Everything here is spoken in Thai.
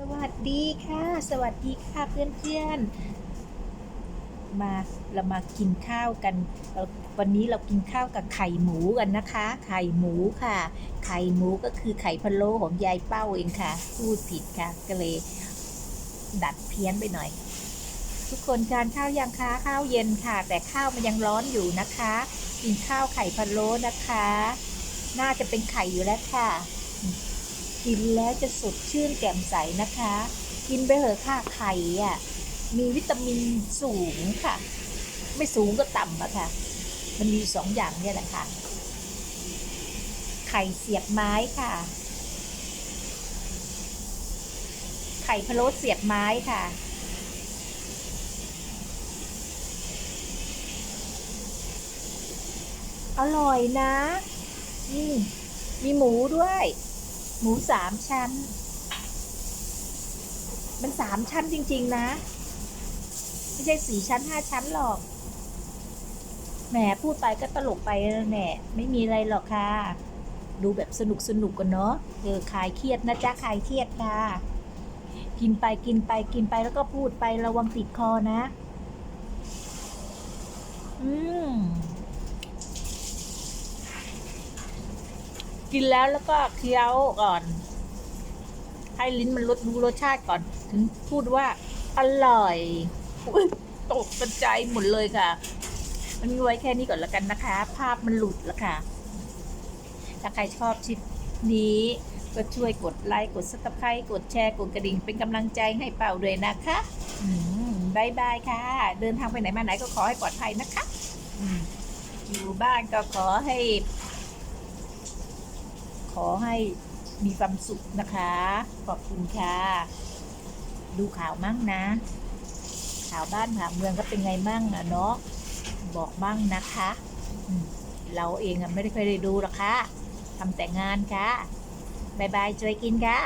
สวัสดีค่ะ สวัสดีค่ะเพื่อนๆ มาเรามากินข้าวกันเราวันนี้เรากินข้าวกับไข่หมูกันนะคะ ไข่หมูค่ะ ไข่หมูก็คือไข่พะโล้ของยายเป้าเองค่ะ พูดผิดค่ะก็เลยดัดเพี้ยนไปหน่อย ทุกคนทานข้าวยังคะข้าวเย็นค่ะ แต่ข้าวมันยังร้อนอยู่นะคะ กินข้าวไข่พะโล้นะคะ น่าจะเป็นไข่อยู่แล้วค่ะ กินแล้วจะสดชื่นแจ่มใสนะคะ กินไปเถอะค่ะไข่อะมีวิตามินสูงค่ะ ไม่สูงก็ต่ำอะค่ะ มันมีสองอย่างเนี่ยแหละค่ะ ไข่เสียบไม้ค่ะ ไข่พะโล้เสียบไม้ค่ะอร่อยนะ อืม มีหมูด้วย หมูสามชั้น มันสามชั้นจริง ๆ นะ ไม่ใช่สี่ชั้นห้าชั้นหรอก แหมพูดไปก็ตลกไปแล้วแหน่ไม่มีอะไรหรอกค่ะ ดูแบบสนุกสนุกกันเนาะเออคลายเครียดนะจ๊ะคลายเครียดค่ะ กินไปกินไปกินไปแล้วก็พูดไประวังติดคอนะ กินแล้วแล้วก็เคี้ยวก่อน ให้ลิ้นมันรสรู้รสชาติก่อน ถึงพูดว่าอร่อยอยตกกระจายหมดเลยค่ะ มันมีไว้แค่นี้ก่อนล้วกันนะคะ ภาพมันหลุดล้วค่ะ ถ้าใครชอบคลิปนี้ก็ช่วยกดไลค์กดซับสไครต์กดแชร์กดกระดิ่งเป็นกำลังใจให้เป่าด้วยนะคะบายบายค่ะ เดินทางไปไหนมาไหนก็ขอให้ปลอดภัยนะคะอืมอยู่บ้านก็ขอให้ ขอให้มีความสุขนะคะ ขอบคุณค่ะ ดูข่าวมั่งนะ ข่าวบ้านข่าวเมืองก็เป็นไงมั่งอะเนาะบอกมั่งนะคะ เราเองอะไม่ได้เคยได้ดูหรอกค่ะทำแต่งานค่ะบายบายจอยกินค่ะ